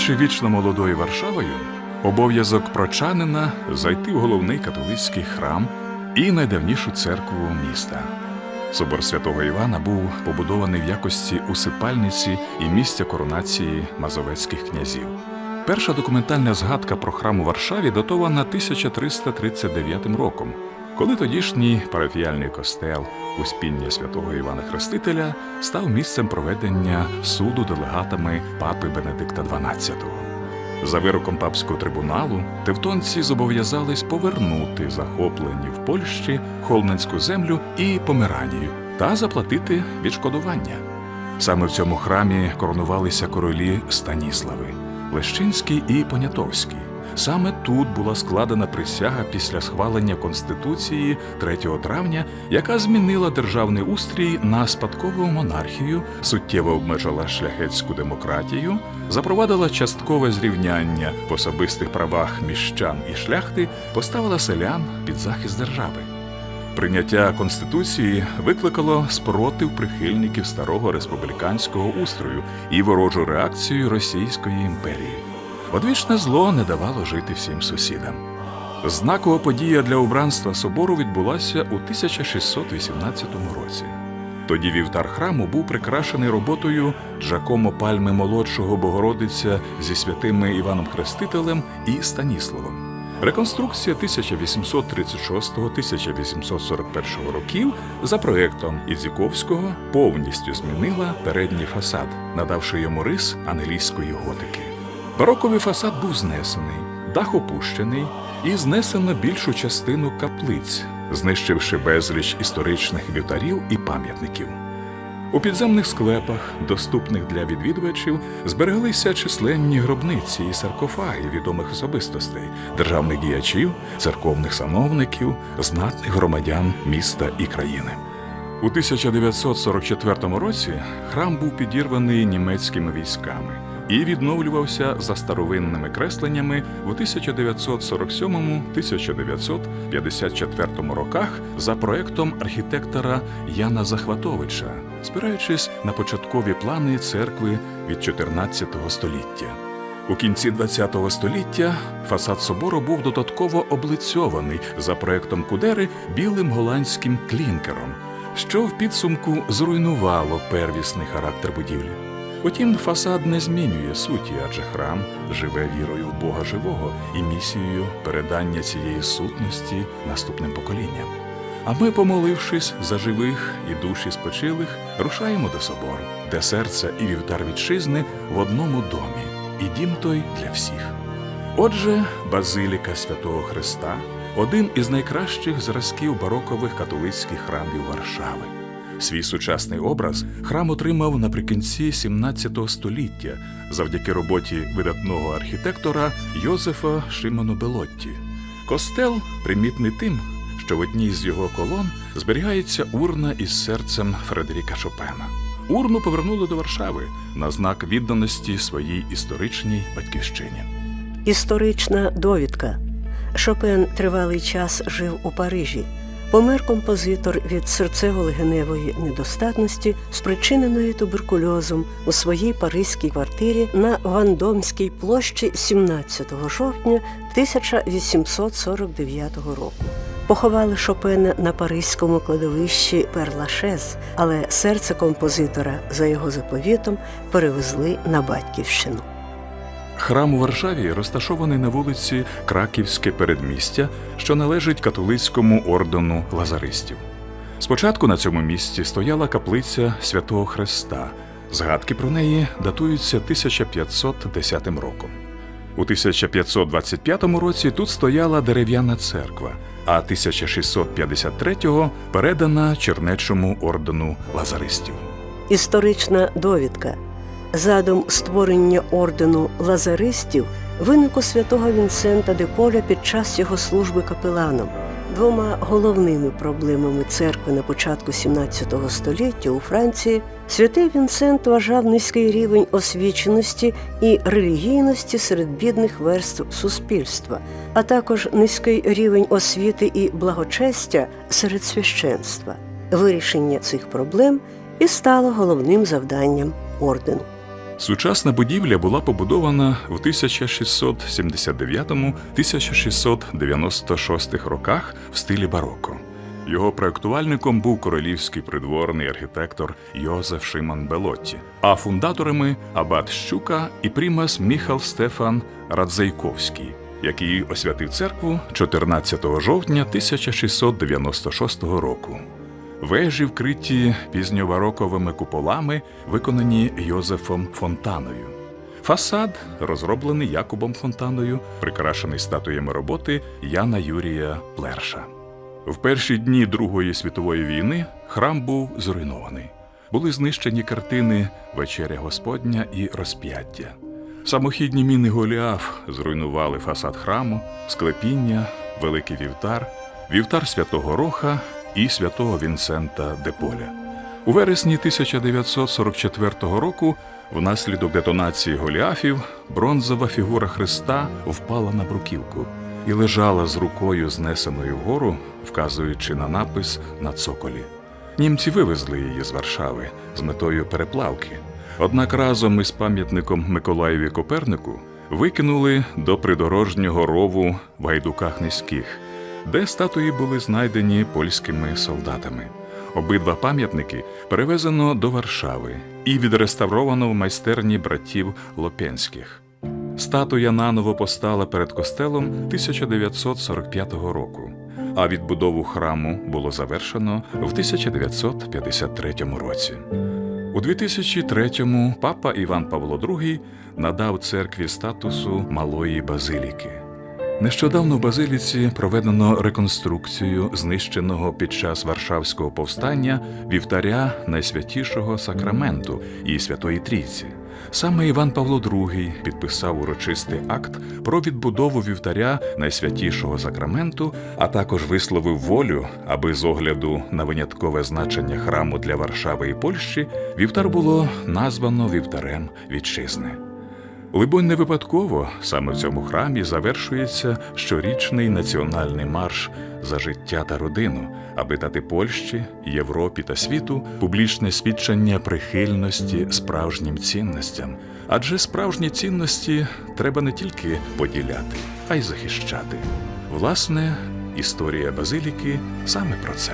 Керуючи вічно молодою Варшавою, обов'язок прочанина зайти в головний католицький храм і найдавнішу церкву міста. Собор святого Івана був побудований в якості усипальниці і місця коронації мазовецьких князів. Перша документальна згадка про храм у Варшаві датована 1339 роком, коли тодішній парафіяльний костел Успіння святого Івана Хрестителя став місцем проведення суду делегатами папи Бенедикта XII. За вироком папського трибуналу тевтонці зобов'язались повернути захоплені в Польщі холманську землю і Померанію та заплатити відшкодування. Саме в цьому храмі коронувалися королі Станіслави, Лещинський і Понятовський. Саме тут була складена присяга після схвалення Конституції 3 травня, яка змінила державний устрій на спадкову монархію, суттєво обмежила шляхетську демократію, запровадила часткове зрівняння в особистих правах міщан і шляхти, поставила селян під захист держави. Прийняття конституції викликало спротив прихильників старого республіканського устрою і ворожу реакцію Російської імперії. Одвічне зло не давало жити всім сусідам. Знакова подія для убранства собору відбулася у 1618 році. Тоді вівтар храму був прикрашений роботою Джакомо Пальми молодшого Богородиця зі святими Іваном Хрестителем і Станіславом. Реконструкція 1836-1841 років за проектом Ідзіковського повністю змінила передній фасад, надавши йому рис англійської готики. Бароковий фасад був знесений, дах опущений і знесено більшу частину каплиць, знищивши безліч історичних вівтарів і пам'ятників. У підземних склепах, доступних для відвідувачів, збереглися численні гробниці і саркофаги відомих особистостей, державних діячів, церковних сановників, знатних громадян міста і країни. У 1944 році храм був підірваний німецькими військами і відновлювався за старовинними кресленнями в 1947-1954 роках за проектом архітектора Яна Захватовича, спираючись на початкові плани церкви від 14 століття. У кінці ХХ століття фасад собору був додатково облицьований за проектом Кудери білим голландським клінкером, що в підсумку зруйнувало первісний характер будівлі. Утім, фасад не змінює суті, адже храм живе вірою в Бога живого і місією передання цієї сутності наступним поколінням. А ми, помолившись за живих і душі спочилих, рушаємо до собору, де серце і вівтар вітчизни в одному домі, і дім той для всіх. Отже, Базиліка Святого Христа один із найкращих зразків барокових католицьких храмів Варшави. Свій сучасний образ храм отримав наприкінці 17 століття завдяки роботі видатного архітектора Йозефа Шимону Белотті. Костел примітний тим, що в одній з його колон зберігається урна із серцем Фредеріка Шопена. Урну повернули до Варшави на знак відданості своїй історичній батьківщині. Історична довідка. Шопен тривалий час жив у Парижі. Помер композитор від серцево-легеневої недостатності, спричиненої туберкульозом у своїй паризькій квартирі на Вандомській площі 17 жовтня 1849 року. Поховали Шопена на паризькому кладовищі Перлашез, але серце композитора за його заповітом перевезли на батьківщину. Храм у Варшаві розташований на вулиці Краківське передмістя, що належить католицькому ордену лазаристів. Спочатку на цьому місці стояла каплиця Святого Христа. Згадки про неї датуються 1510 роком. У 1525 році тут стояла дерев'яна церква, а 1653-го передана Чернечому ордену лазаристів. Історична довідка. Задум створення ордену лазаристів виник у святого Вінсента де Поля під час його служби капеланом. Двома головними проблемами церкви на початку XVII століття у Франції святий Вінсент вважав низький рівень освіченості і релігійності серед бідних верств суспільства, а також низький рівень освіти і благочестя серед священства. Вирішення цих проблем і стало головним завданням ордену. Сучасна будівля була побудована в 1679-1696 роках в стилі бароко. Його проектувальником був королівський придворний архітектор Йозеф Шиман Белотті, а фундаторами Абат Щука і примас Міхал Стефан Радзейковський, який освятив церкву 14 жовтня 1696 року. Вежі вкриті пізньобароковими куполами, виконані Йозефом Фонтаною. Фасад розроблений Якубом Фонтаною, прикрашений статуями роботи Яна Юрія Плерша. В перші дні Другої світової війни храм був зруйнований. Були знищені картини Вечеря Господня і Розп'яття. Самохідні міни Голіаф зруйнували фасад храму, склепіння, великий вівтар, вівтар святого Роха і святого Вінсента де Поля. У вересні 1944 року, внаслідок детонації Голіафів, бронзова фігура Христа впала на бруківку і лежала з рукою знесеною вгору, вказуючи на напис на цоколі. Німці вивезли її з Варшави з метою переплавки. Однак разом із пам'ятником Миколаєві Копернику викинули до придорожнього рову в гайдуках низьких, де статуї були знайдені польськими солдатами. Обидва пам'ятники перевезено до Варшави і відреставровано в майстерні братів Лопенських. Статуя наново постала перед костелом 1945 року, а відбудову храму було завершено в 1953 році. У 2003-му папа Іван Павло II надав церкві статусу малої базиліки. Нещодавно в базиліці проведено реконструкцію знищеного під час Варшавського повстання вівтаря найсвятішого сакраменту і Святої Трійці. Саме Іван Павло II підписав урочистий акт про відбудову вівтаря найсвятішого сакраменту, а також висловив волю, аби з огляду на виняткове значення храму для Варшави і Польщі вівтар було названо вівтарем вітчизни. Либонь, не випадково саме в цьому храмі завершується щорічний національний марш за життя та родину, аби дати Польщі, Європі та світу публічне свідчення прихильності справжнім цінностям. Адже справжні цінності треба не тільки поділяти, а й захищати. Власне, історія базиліки саме про це.